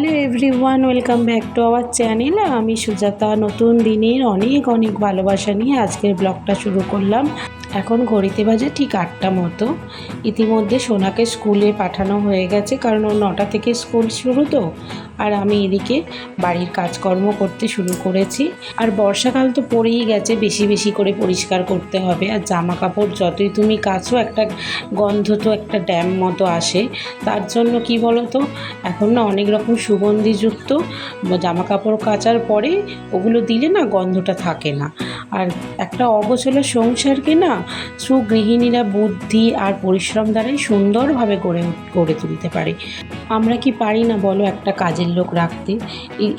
Hello everyone welcome back to our channel আমি সুজাতা, নতুন দিনের অনেক অনেক ভালোবাসা নিয়ে আজকের ব্লগটা শুরু করলাম। এখন ঘড়িতে বাজে ঠিক আটটা মতো। ইতিমধ্যে সোনাকে স্কুলে পাঠানো হয়ে গেছে, কারণ ওর নটা থেকে স্কুল শুরু তো। আর আমি এদিকে বাড়ির কাজকর্ম করতে শুরু করেছি। আর বর্ষাকাল তো পড়েই গেছে, বেশি বেশি করে পরিষ্কার করতে হবে। আর জামা কাপড় যতই তুমি কাচো একটা গন্ধ তো একটা ড্যাম মতো আসে। তার জন্য কি বলো তো এখন না অনেক রকম সুগন্ধিযুক্ত জামা কাপড় কাচার পরে ওগুলো দিলে না গন্ধটা থাকে না। আর একটা অগোছলো সংসারকে না সুগৃহিণীরা বুদ্ধি আর পরিশ্রম দ্বারাই সুন্দরভাবে গড়ে গড়ে তুলতে পারে। আমরা কি পারি না বলো একটা কাজের লোক রাখতে?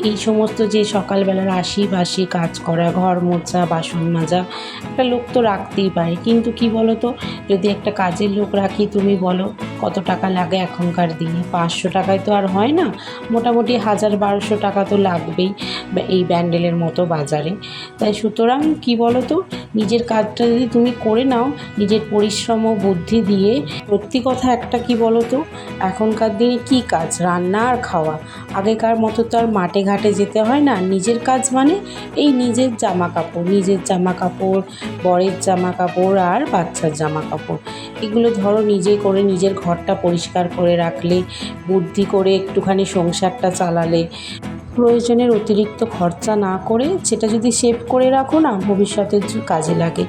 এই সমস্ত যে সকালবেলার আশি বাসি কাজ করা, ঘর মোছা, বাসন মাজা, একটা লোক তো রাখতেই পারে। কিন্তু কি বলো তো যদি একটা কাজের লোক রাখি তুমি বলো, কত টাকা লাগে এখনকার দিনে? পাঁচশো টাকায় তো আর হয় না। মোটামুটি হাজার বারোশো টাকা তো লাগবেই এই ব্যান্ডেলের মতো বাজারে। তাই সুতরাং কি বলো তো নিজের কাজটা যদি তুমি করে নাও, নিজের পরিশ্রম ও বুদ্ধি দিয়ে, সত্যি কথা একটা কি বলো তো এখনকার দিনে কি কাজ? রান্না আর খাওয়া। আগেকার মতো তো আর মাঠে ঘাটে যেতে হয় না। নিজের কাজ মানে এই নিজের জামা কাপড় নিজের জামা কাপড় বরের জামা কাপড় আর বাচ্চার জামা কাপড় এগুলো ধরো নিজে করে নিজের ঘরটা পরিষ্কার করে রাখলে, বুদ্ধি করে একটুখানি সংসারটা চালালে। প্রয়োজনের অতিরিক্ত খরচা না করে সেটা যদি সেভ করে রাখো না ভবিষ্যতের কাজে লাগে।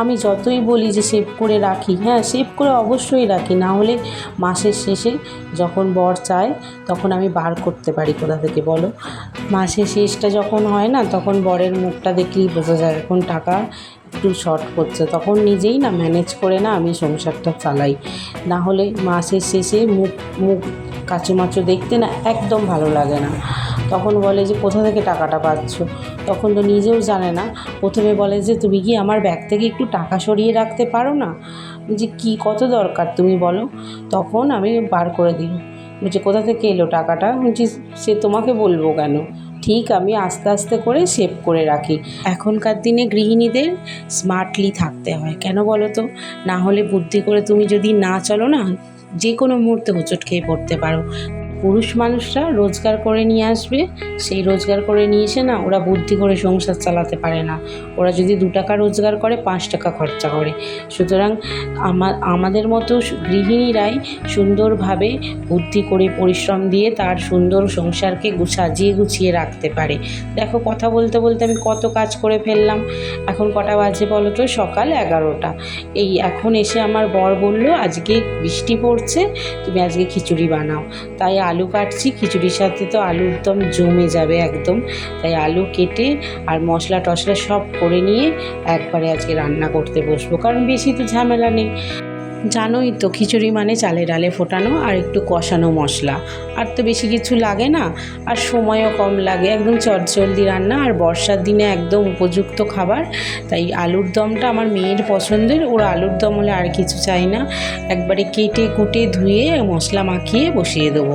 আমি যতই বলি যে সেভ করে রাখি হ্যাঁ সেভ করে অবশ্যই রাখি, না হলে মাসের শেষে যখন বর চায়, তখন আমি বার করতে পারি কোথা থেকে বলো? মাসের শেষটা যখন হয় না, তখন বরের মুখটা দেখলেই বোঝা যায়, এখন টাকা একটু শর্ট করছে। তখন নিজেই না ম্যানেজ করে না আমি সংসারটা চালাই। না হলে মাসের শেষে মুখ মুখ কাচুমাচু দেখতে না একদম ভালো লাগে না। তখন বলে যে, কোথা থেকে টাকাটা পাচ্ছ? তখন তো নিজেও জানে না। প্রথমে বলে যে, তুমি কি আমার ব্যাগ থেকে একটু টাকা সরিয়ে রাখতে পারো না? যে, কি, কত দরকার তুমি বলো? তখন আমি বার করে দিই। বলছে, কোথা থেকে এলো টাকাটা? বলছি, সে তোমাকে বলব কেন? ঠিক, আমি আস্তে আস্তে করে সেভ করে রাখি। এখনকার দিনে গৃহিণীদের স্মার্টলি থাকতে হয়। কেন বলো তো? না হলে বুদ্ধি করে তুমি যদি না চলো না যে কোনো মুহূর্তে হোঁচট খেয়ে পড়তে পারো। পুরুষ মানুষরা রোজগার করে নিয়ে আসবে, সেই রোজগার করে নিয়ে এসে না ওরা বুদ্ধি করে সংসার চালাতে পারে না। ওরা যদি দু টাকা রোজগার করে, পাঁচ টাকা খরচা করে। সুতরাং আমা, আমাদের মতো গৃহিণীরাই সুন্দরভাবে বুদ্ধি করে পরিশ্রম দিয়ে তার সুন্দর সংসারকে সাজিয়ে গুছিয়ে রাখতে পারে। দেখো কথা বলতে বলতে আমি কত কাজ করে ফেললাম। এখন কটা বাজে বলো তো? সকাল এগারোটা। এই এখন এসে আমার বর বলল, আজকে বৃষ্টি পড়ছে, তুমি আজকে খিচুড়ি বানাও। তাই আলু কাটছি, খিচুড়ির সাথে তো আলুর একদম জমে যাবে একদম। তাই আলু কেটে আর মশলা টশলা সব করে নিয়ে একবারে আজকে রান্না করতে বসবো। কারণ বেশি তো ঝামেলা নেই। জানোই তো, খিচুড়ি মানে চালে ডালে ফোটানো আর একটু কষানো মশলা। আর তো বেশি কিছু লাগে না, আর সময়ও কম লাগে। একদম চটজলদি রান্না আর বর্ষার দিনে একদম উপযুক্ত খাবার। তাই আলুর দমটা আমার মেয়ের পছন্দের, ওর আলুর দম হলে আর কিছু চাই না। একবারে কেটে কুটে ধুয়ে মশলা মাখিয়ে বসিয়ে দেবো।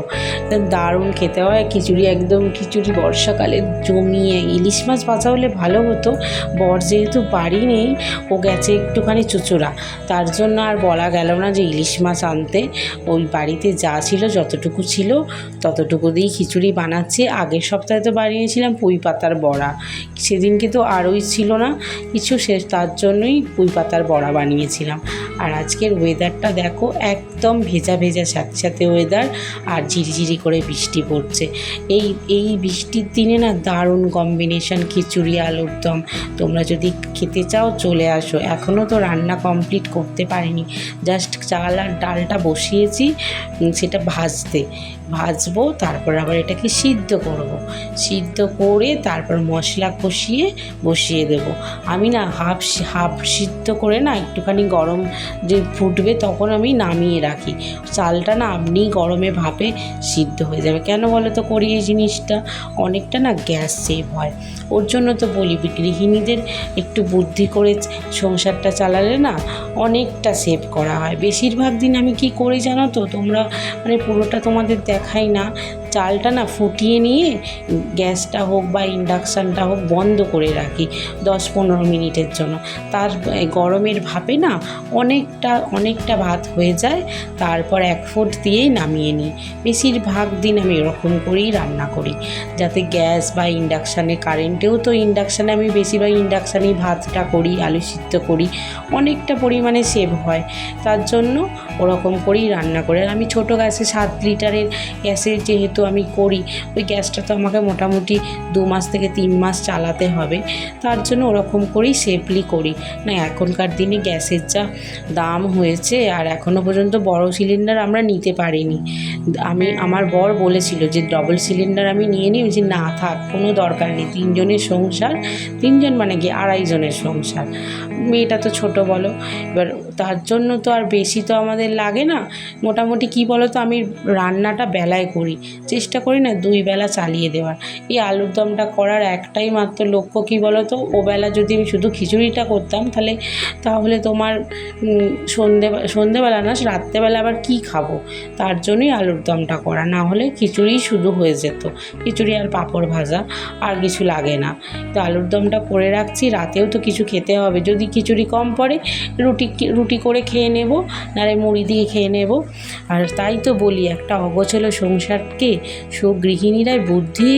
দারুণ খেতে হয়। খিচুড়ি একদম খিচুড়ি বর্ষাকালে জমিয়ে ইলিশ মাছ ভাজা হলে ভালো হতো। বর যেহেতু বাড়ি নেই, ও গেছে একটুখানি চুচুড়া। তার জন্য আর বলা গেল না যে ইলিশ মাছ আনতে। ওই বাড়িতে যা ছিল, যতটুকু ছিল, ততটুকু দিয়েই খিচুড়ি বানাচ্ছি। আগের সপ্তাহে তো বানিয়েছিলাম পুঁই পাতার বড়া। সেদিনকে তো আরই ছিল না কিছু শেষ তার জন্যই পুঁই পাতার বড়া বানিয়েছিলাম। আর আজকের ওয়েদারটা দেখো একদম ভেজা ভেজা স্যাঁতস্যাঁতে ওয়েদার আর ঝিরিঝিরি করে বৃষ্টি পড়ছে। এই এই বৃষ্টির দিনে না দারুণ কম্বিনেশন খিচুড়ি, আলুর দম। তোমরা যদি খেতে চাও চলে আসো। এখনও তো রান্না কমপ্লিট করতে পারিনি। জাস্ট চাল আর ডালটা বসিয়েছি সেটা ভাজতে। ভাজবো, তারপর আবার এটাকে সিদ্ধ করব। সিদ্ধ করে তারপর মশলা কষিয়ে বসিয়ে দেব। আমি না হাফ হাফ সিদ্ধ করে না একটুখানি গরম যে ফুটবে তখন আমি নামিয়ে রাখি। চালটা না আপনি গরমে ভাপে সিদ্ধ হয়ে যাবে। কেন বলো তো করি এই জিনিসটা? অনেকটা না গ্যাস সেভ হয়। ওর জন্য তো বলি গৃহিণীদের একটু বুদ্ধি করে সংসারটা চালালে না অনেকটা সেভ করা হয়। বেশিরভাগ দিন আমি কি করি জানো তো? তোমরা মানে পুরোটা তোমাদের দেখাই না। চালটা না ফুটিয়ে নিয়ে গ্যাসটা হোক বা ইন্ডাকশানটা হোক বন্ধ করে রাখি দশ পনেরো মিনিটের জন্য। তার গরমের ভাপে না অনেকটা অনেকটা ভাত হয়ে যায়, তারপর এক ফোঁট দিয়েই নামিয়ে নিই। বেশিরভাগ দিন আমি এরকম করেই রান্না করি। যাতে গ্যাস বা ইন্ডাকশানে কারেন্টেও তো ইন্ডাকশানে আমি বেশিরভাগ ইন্ডাকশানেই ভাতটা করি, আলু সিদ্ধ করি, অনেকটা পরিমাণে সেভ হয়। তার জন্য ওরকম করেই রান্না করি। আমি ছোটো গ্যাসে সাত লিটারের গ্যাসে যেহেতু আমি করি। ওই গ্যাসটা তো আমাকে মোটামুটি দু মাস থেকে তিন মাস চালাতে হবে। তার জন্য ওরকম করেই সেফলি করি। না, এখনকার দিনে গ্যাসের যা দাম হয়েছে আর এখনও পর্যন্ত বড় সিলিন্ডার আমরা নিতে পারিনি। আমি, আমার বর বলেছিল যে ডবল সিলিন্ডার আমি নিয়ে নিই। বলছি, না, থাক, কোনো দরকার নেই। তিনজনের সংসার, তিনজন মানে কি আড়াইজনের সংসার। মেয়েটা তো ছোট বলো। এবার তার জন্য তো আর বেশি তো আমাদের লাগে না। মোটামুটি কি বলো তো আমি রান্নাটা বেলায় করি। চেষ্টা করি না দুই বেলা চালিয়ে দেওয়ার। এই আলুর দমটা করার একটাই মাত্র লক্ষ্য কী বলো তো ও বেলা যদি আমি শুধু খিচুড়িটা করতাম তাহলে তাহলে তোমার সন্ধে, সন্ধেবেলা না, রাত্রেবেলা আবার কি খাব? তার জন্যই আলুর দমটা করা। না হলে খিচুড়ি শুধু হয়ে যেত। খিচুড়ি আর পাঁপড় ভাজা আর কিছু লাগে না। তো আলুর দমটা করে রাখছি, রাতেও তো কিছু খেতে হবে। যদি খিচুড়ি কম পড়ে, রুটি রুটি করে খেয়ে নেব, নাহলে মুড়ি দিয়ে খেয়ে নেব। আর তাই তো বলি, একটা অগোছলো সংসারকে সুগৃহিণীরাই বুদ্ধি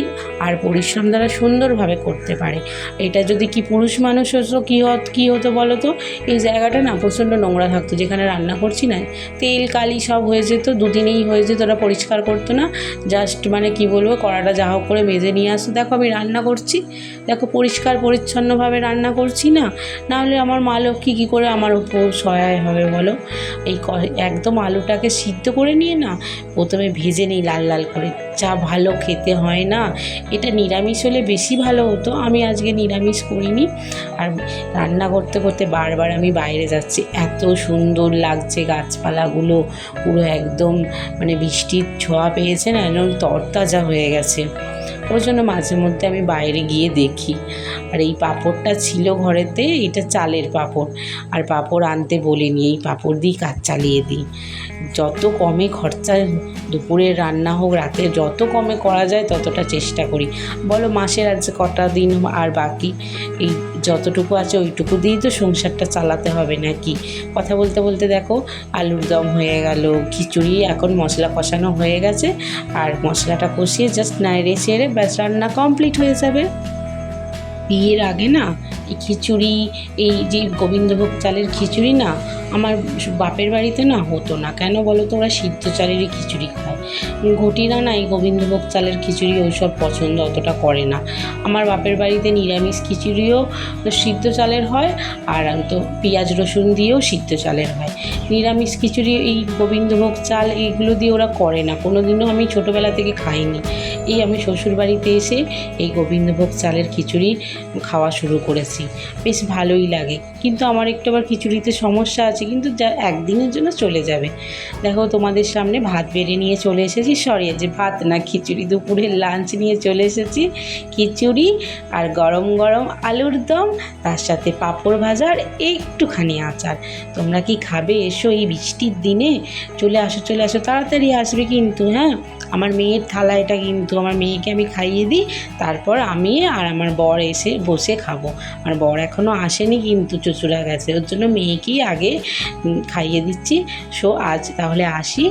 আর পরিশ্রম দ্বারা সুন্দরভাবে করতে পারে। এটা যদি কি পুরুষ মানুষ হতো, কী হত, কী হতো বলো তো? এই জায়গাটা না প্রচণ্ড নোংরা থাকতো, যেখানে রান্না করছি না, তেল, কালি সব হয়ে যেত, দুদিনেই হয়ে যেত, ওরা পরিষ্কার করতো না। জাস্ট মানে কি বলব, কড়াটা যা হোক করে মেজে নিয়ে আসতো। দেখো আমি রান্না করছি, দেখো পরিষ্কার পরিচ্ছন্নভাবে রান্না করছি না, নাহলে আমার মা লক্ষ্মী কী করে আমার উপর সহায় হবে বলো? এই একদম আলুটাকে সিদ্ধ করে নিয়ে না প্রথমে ভেজে নিই লাল লাল করে। যা ভালো খেতে হয় না, এটা নিরামিষ হলে বেশি ভালো হতো। আমি আজকে নিরামিষ করিনি। আর রান্না করতে করতে বারবার আমি বাইরে যাচ্ছি। এত সুন্দর লাগছে গাছপালাগুলো, পুরো একদম মানে বৃষ্টির ছোঁয়া পেয়েছে না, একদম তরতাজা হয়ে গেছে। ওই জন্য মাঝে মধ্যে আমি বাইরে গিয়ে দেখি। আর এই পাঁপড়টা ছিল ঘরেতে, এটা চালের পাঁপড়। আর পাঁপড় আনতে বলিনি এই পাঁপড় দিই কাজ চালিয়ে দিই। যত কমে খরচা, দুপুরে রান্না হোক, রাতে যত কমে করা যায়, ততটা চেষ্টা করি। বলো মাসের আজ কটা দিন আর বাকি? এই যতটুকু আছে, ওইটুকু দিয়েই তো সংসারটা চালাতে হবে নাকি? কথা বলতে বলতে দেখো, আলুর দম হয়ে গেল, খিচুড়ি, এখন মশলা কষানো হয়ে গেছে। আর মশলাটা কষিয়ে জাস্ট নাড়িয়ে ছেড়ে ব্যাস রান্না কমপ্লিট হয়ে যাবে। বিয়ের আগে না, এই খিচুড়ি, এই যে গোবিন্দভোগ চালের খিচুড়ি না, আমার বাপের বাড়িতে না হতো না। কেন বলো তো, ওরা সিদ্ধ চালেরই খিচুড়ি খায়। ঘটিরা না এই গোবিন্দভোগ চালের খিচুড়ি ওইসব পছন্দ অতটা করে না। আমার বাপের বাড়িতে নিরামিষ খিচুড়িও সিদ্ধ চালের হয়, আর তো পেঁয়াজ রসুন দিয়েও সিদ্ধ চালের হয়। নিরামিষ খিচুড়ি, এই গোবিন্দভোগ চাল এইগুলো দিয়ে ওরা করে না। কোনো দিনও আমি ছোটোবেলা থেকে খাইনি। এই আমি শ্বশুর বাড়িতে এসে এই গোবিন্দভোগ চালের খিচুড়ি খাওয়া শুরু করেছি। বেশ ভালোই লাগে। কিন্তু আমার একটু আবার খিচুড়িতে সমস্যা আছে, কিন্তু যা একদিনের জন্য চলে যাবে। দেখো তোমাদের সামনে ভাত বেড়ে নিয়ে চলে এসেছি। সরি যে ভাত না, খিচুড়ি দুপুরের লাঞ্চ নিয়ে চলে এসেছি। খিচুড়ি আর গরম গরম আলুর দম, তার সাথে পাঁপড় ভাজার একটুখানি আচার। তোমরা কি খাবে? এসো এই বৃষ্টির দিনে। চলে আসো চলে আসো। তাড়াতাড়ি আসবে কিন্তু হ্যাঁ? আমার মেয়ের থালা এটা কিন্তু আমার মেয়েকে আমি খাইয়ে দিই, তারপর আমি আর আমার বর এসে বসে খাব। আমার বর এখনও আসেনি কিন্তু চচুরা গেছে, ওর জন্য মেয়েকেই আগে খাইয়ে দিচ্ছি। সো আজ তাহলে আসি